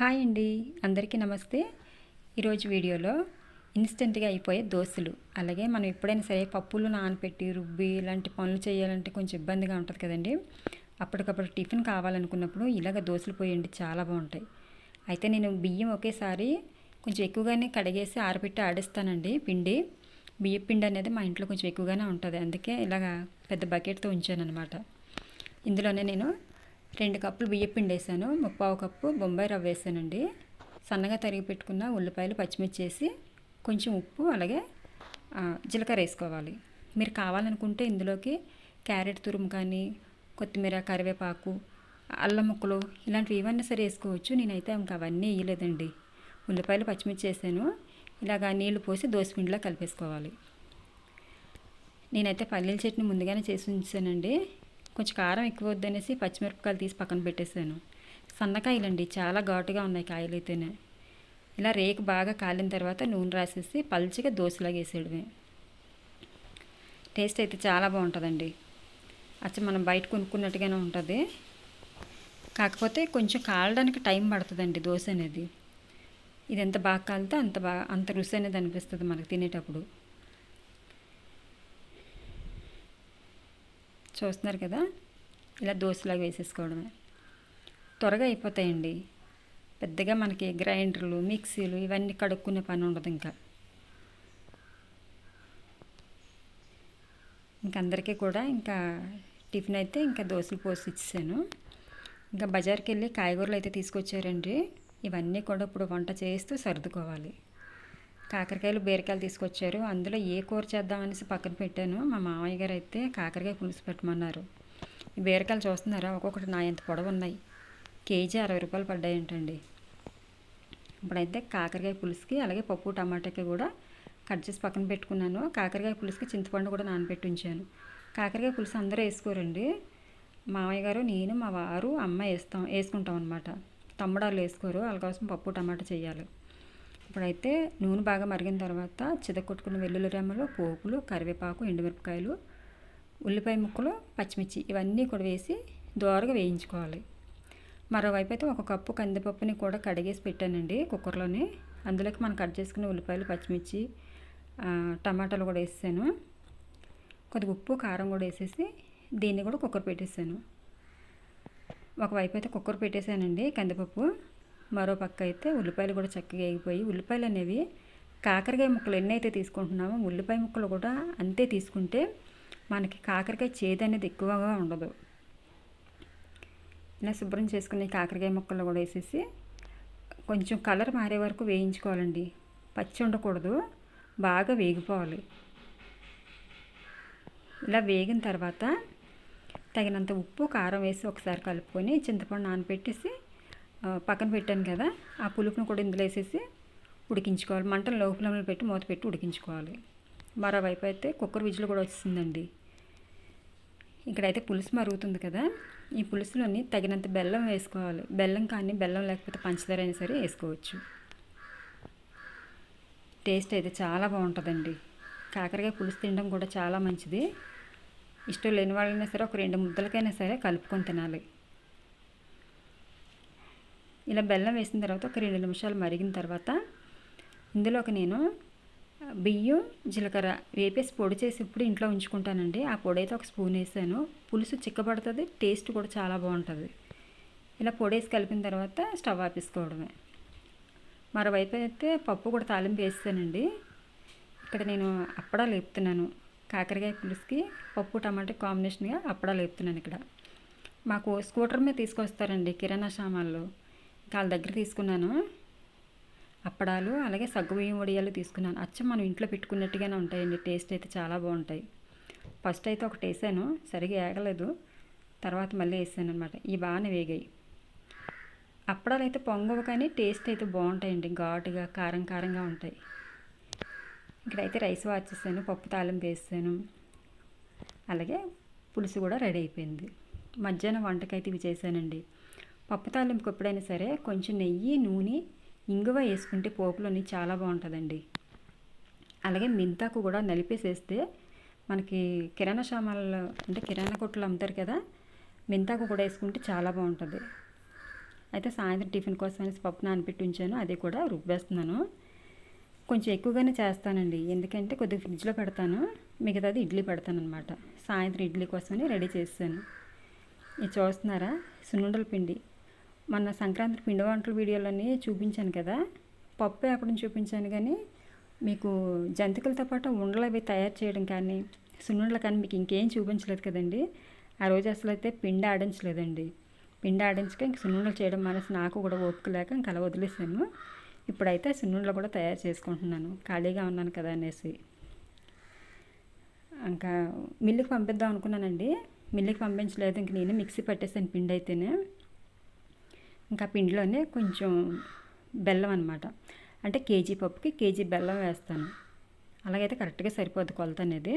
Hi అండి. అందరికీ నమస్తే. ఈరోజు వీడియోలో ఇన్స్టెంట్గా అయిపోయే దోశలు. అలాగే మనం ఎప్పుడైనా సరే పప్పులు నానపెట్టి రుబ్బి ఇలాంటి పనులు చేయాలంటే కొంచెం ఇబ్బందిగా ఉంటుంది కదండి. అప్పటికప్పుడు టిఫిన్ కావాలనుకున్నప్పుడు ఇలాగ దోశలు పోయండి చాలా బాగుంటాయి. అయితే నేను బియ్యం ఒకేసారి కొంచెం ఎక్కువగానే కడిగేసి ఆరబెట్టి ఆడిస్తానండి పిండి. బియ్య పిండి అనేది మా ఇంట్లో కొంచెం ఎక్కువగానే ఉంటుంది. అందుకే ఇలాగ పెద్ద బకెట్తో ఉంచాను అనమాట ఇందులోనే నేను రెండు కప్పులు బియ్యపిండి వేసాను ముప్పావు కప్పు బొంబాయి రవ్వ వేసానండి. సన్నగా తరిగి పెట్టుకున్న ఉల్లిపాయలు పచ్చిమిర్చి వేసి కొంచెం ఉప్పు అలాగే జీలకర్ర వేసుకోవాలి. మీరు కావాలనుకుంటే ఇందులోకి క్యారెట్ తురుము కానీ కొత్తిమీర కరివేపాకు అల్లం ముక్కలు ఇలాంటివి ఏమన్నా సరే వేసుకోవచ్చు. నేనైతే ఇంకా అవన్నీ వేయలేదండి. ఉల్లిపాయలు పచ్చిమిర్చి వేసాను ఇలాగా నీళ్ళు పోసి దోసపిండిలా కలిపేసుకోవాలి. నేనైతే పల్లీల చట్నీ ముందుగానే చేసి ఉంచానండి. కొంచెం కారం ఎక్కువ వద్దనేసి పచ్చిమిరపకాయలు తీసి పక్కన పెట్టేశాను. సన్నకాయలండి చాలా ఘాటుగా ఉన్నాయి కాయలు అయితేనే ఇలా రేకు బాగా కాలిన తర్వాత నూనె రాసేసి పల్చిగా దోశలాగేసేయడమే. టేస్ట్ అయితే చాలా బాగుంటుందండి. అచ్చ మనం బయట కొనుక్కున్నట్టుగానే ఉంటుంది. కాకపోతే కొంచెం కాలడానికి టైం పడుతుందండి దోశ అనేది. ఇది ఎంత బాగా కాలితే అంత బాగా అంత రుచి అనేది అనిపిస్తుంది మనకు తినేటప్పుడు. చూస్తున్నారు కదా? ఇలా దోశలాగా వేసేసుకోవడమే. త్వరగా అయిపోతాయండి. పెద్దగా మనకి గ్రైండర్లు మిక్సీలు ఇవన్నీ కడుక్కునే పని ఉండదు ఇంకా. ఇంక అందరికీ కూడా ఇంకా టిఫిన్ అయితే ఇంకా దోశలు పోసి ఇచ్చేసాను. ఇంకా బజార్కి వెళ్ళి కాయగూరలు అయితే తీసుకొచ్చారండి. ఇవన్నీ కూడా ఇప్పుడు వంట చేస్తూ సర్దుకోవాలి. కాకరకాయలు బీరకాయలు తీసుకొచ్చారు. అందులో ఏ కూర చేద్దామనేసి పక్కన పెట్టాను. మా మామయ్య గారు అయితే కాకరకాయ పులుసు పెట్టమన్నారు. ఈ బీరకాయలు చూస్తున్నారా? ఒక్కొక్కటి నా ఎంత పొడవు ఉన్నాయి. కేజీ అరవై రూపాయలు పడ్డాయంటండి. ఇప్పుడైతే కాకరకాయ పులుసుకి అలాగే పప్పు టమాటాకి కూడా కట్ చేసి పక్కన పెట్టుకున్నాను. కాకరకాయ పులుసుకి చింతపండు కూడా నానబెట్టి ఉంచాను. కాకరకాయ పులుసు అందరూ వేసుకోరండి. మామయ్య గారు నేను మా వారు అమ్మ వేస్తాం వేసుకుంటాం అనమాట తమ్ముడాలు వేసుకోరు. వాళ్ళ కోసం పప్పు టమాటా చేయాలి. ఇప్పుడైతే నూనె బాగా మరిగిన తర్వాత చితకొట్టుకున్న వెల్లుల్లి రెమ్మలు పోపులు కరివేపాకు ఎండుమిరపకాయలు ఉల్లిపాయ ముక్కలు పచ్చిమిర్చి ఇవన్నీ కూడా వేసి దోరగా వేయించుకోవాలి. మరోవైపు అయితే ఒక కప్పు కందిపప్పుని కూడా కడిగేసి పెట్టానండి కుక్కర్లోనే. అందులోకి మనం కట్ చేసుకున్న ఉల్లిపాయలు పచ్చిమిర్చి టమాటాలు కూడా వేసాను కొద్దిగా ఉప్పు కారం కూడా వేసేసి దీన్ని కూడా కుక్కర్ పెట్టేసాను. ఒకవైపు అయితే కుక్కర్ పెట్టేశానండి కందిపప్పు. మరో పక్క అయితే ఉల్లిపాయలు కూడా చక్కగా వేగిపోయి ఉల్లిపాయలు అనేవి కాకరకాయ ముక్కలు ఎన్నైతే తీసుకుంటున్నామో ఉల్లిపాయ ముక్కలు కూడా అంతే తీసుకుంటే మనకి కాకరకాయ చేదు అనేది ఎక్కువగా ఉండదు. ఇలా శుభ్రం చేసుకుని కాకరకాయ ముక్కలు కూడా వేసేసి కొంచెం కలర్ మారే వరకు వేయించుకోవాలండి. పచ్చి ఉండకూడదు బాగా వేగిపోవాలి. ఇలా వేగిన తర్వాత తగినంత ఉప్పు కారం వేసి ఒకసారి కలుపుకొని చింతపండు నానబెట్టేసి పక్కన పెట్టాను కదా ఆ పులుపును కూడా ఇందులో వేసేసి ఉడికించుకోవాలి. మంటను లోపల పెట్టి మూత పెట్టి ఉడికించుకోవాలి. మరోవైపు అయితే కుక్కర్ విజులు కూడా వచ్చిందండి ఇక్కడైతే పులుసు మరుగుతుంది కదా ఈ పులుసులోని తగినంత బెల్లం వేసుకోవాలి. బెల్లం కానీ బెల్లం లేకపోతే పంచదార అయినా సరే వేసుకోవచ్చు. టేస్ట్ అయితే చాలా బాగుంటుందండి. కాకరకాయ పులుసు తినడం కూడా చాలా మంచిది. ఇష్టం లేని వాళ్ళైనా సరే ఒక రెండు ముద్దలకైనా సరే కలుపుకొని తినాలి. ఇలా బెల్లం వేసిన తర్వాత ఒక రెండు నిమిషాలు మరిగిన తర్వాత ఇందులోకి నేను బియ్యం జీలకర్ర వేపేసి పొడి చేసి ఇప్పుడు ఇంట్లో ఉంచుకుంటానండి. ఆ పొడి అయితే ఒక స్పూన్ వేసాను. పులుసు చిక్కబడుతుంది టేస్ట్ కూడా చాలా బాగుంటుంది. ఇలా పొడేసి కలిపిన తర్వాత స్టవ్ ఆపేసుకోవడమే. మరోవైపు అయితే పప్పు కూడా తాలింపు వేస్తానండి. ఇక్కడ నేను అప్పడాలు వేపుతున్నాను కాకరకాయ పులుసుకి పప్పు టమాటా కాంబినేషన్గా అప్పడాలు వేపుతున్నాను ఇక్కడ. మాకు స్కూటర్ మీద తీసుకొస్తారండి కిరాణా సామాన్లు. వాళ్ళ దగ్గర తీసుకున్నాను. అప్పడాలు అలాగే సగ్గుబియ్యం వడియాలు తీసుకున్నాను. అచ్చం మనం ఇంట్లో పెట్టుకున్నట్టుగానే ఉంటాయండి. టేస్ట్ అయితే చాలా బాగుంటాయి. ఫస్ట్ అయితే ఒకటి వేసాను. సరిగా ఏగలేదు. తర్వాత మళ్ళీ వేసాను అనమాట ఈ బాగానే వేగాయి. అప్పడాలు అయితే పొంగవు కానీ టేస్ట్ అయితే బాగుంటాయండి. ఘాటుగా కారం కారంగా ఉంటాయి. ఇక్కడైతే రైస్ వాచేసాను పప్పు తాలింపు వేసాను. అలాగే పులుసు కూడా రెడీ అయిపోయింది. మధ్యాహ్నం వంటకైతే ఇవి చేశానండి. పప్పు తాలింపుకి ఎప్పుడైనా సరే కొంచెం నెయ్యి నూనె ఇంగువ వేసుకుంటే పోపులోని చాలా బాగుంటుందండి. అలాగే మెంతాకు కూడా నలిపేసేస్తే మనకి కిరాణా సామాన్లు అంటే కిరాణా కొట్లు అమ్ముతారు కదా మెంతాకు కూడా వేసుకుంటే చాలా బాగుంటుంది. అయితే సాయంత్రం టిఫిన్ కోసం అనేసి పప్పు నానబెట్టి ఉంచాను అది కూడా రుబ్బేస్తున్నాను. కొంచెం ఎక్కువగానే చేస్తానండి ఎందుకంటే కొద్దిగా ఫ్రిడ్జ్లో పెడతాను మిగతాది ఇడ్లీ పెడతాను అనమాట సాయంత్రం ఇడ్లీ కోసమని రెడీ చేస్తాను ఇది చూస్తున్నారా? సున్నుండల పిండి. మొన్న సంక్రాంతి పిండి వంటల వీడియోలన్నీ చూపించాను కదా. పప్పు ఎప్పుడు చూపించాను కానీ మీకు జంతికలతో పాటు ఉండలు అవి తయారు చేయడం కానీ సున్నుండలు కానీ మీకు ఇంకేం చూపించలేదు కదండి. ఆ రోజు అసలు అయితే పిండి ఆడించలేదండి. పిండి ఆడించక ఇంక సున్నుండలు చేయడం మనసు నాకు కూడా ఓపిక లేక ఇంకా అలా వదిలేసాను ఇప్పుడైతే సున్నుండలు కూడా తయారు చేసుకుంటున్నాను. ఖాళీగా ఉన్నాను కదా అనేసి. ఇంకా మిల్లుకి పంపిద్దాం అనుకున్నానండి. మిల్లుకి పంపించలేదు. ఇంక నేను మిక్సీ పట్టేసాను పిండి అయితేనే. ఇంకా పిండిలోనే కొంచెం బెల్లం అనమాట అంటే కేజీ పప్పుకి కేజీ బెల్లం వేస్తాను. అలాగైతే కరెక్ట్గా సరిపోద్ది కొలత అనేది.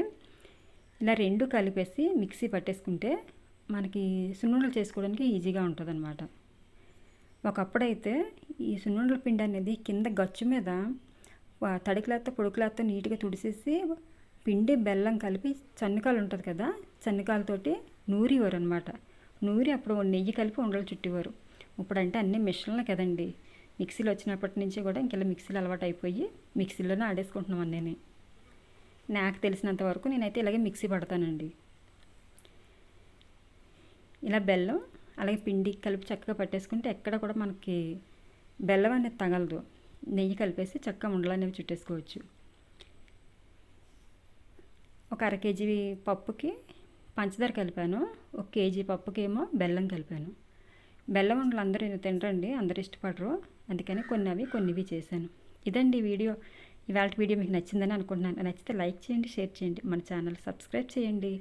ఇలా రెండు కలిపేసి మిక్సీ పట్టేసుకుంటే మనకి సున్నుండలు చేసుకోవడానికి ఈజీగా ఉంటుంది అనమాట ఒకప్పుడైతే ఈ సున్నుండల పిండి అనేది కింద గచ్చు మీద తడికలాతో పొడుకులాతో నీట్గా తుడిసేసి పిండి బెల్లం కలిపి చన్నికాలు ఉంటుంది కదా చన్నికాలతోటి నూరివారు అనమాట నూరి అప్పుడు నెయ్యి కలిపి ఉండలు చుట్టేవారు. ఇప్పుడంటే అన్ని మిషన్లు కదండి. మిక్సీలు వచ్చినప్పటి నుంచి కూడా ఇంకెలా మిక్సీలు అలవాటు అయిపోయి మిక్సీలోనే ఆడేసుకుంటున్నాం అన్నీ నాకు తెలిసినంత వరకు నేనైతే ఇలాగే మిక్సీ పడతానండి. ఇలా బెల్లం అలాగే పిండి కలిపి చక్కగా పట్టేసుకుంటే ఎక్కడ కూడా మనకి బెల్లం అనేది తగలదు. నెయ్యి కలిపేసి చక్కగా ఉండలు అనేవి చుట్టేసుకోవచ్చు. ఒక అర కేజీ పప్పుకి పంచదార కలిపాను. ఒక కేజీ పప్పుకేమో బెల్లం కలిపాను. బెల్లం వంటలు అందరూ తినరండి? అందరు ఇష్టపడరు. అందుకని కొన్ని అవి కొన్నివి చేశాను. ఇదండి వీడియో. ఇవాళ వీడియో మీకు నచ్చిందని అనుకుంటున్నాను. నచ్చితే లైక్ చేయండి షేర్ చేయండి. మన ఛానల్ సబ్స్క్రైబ్ చేయండి.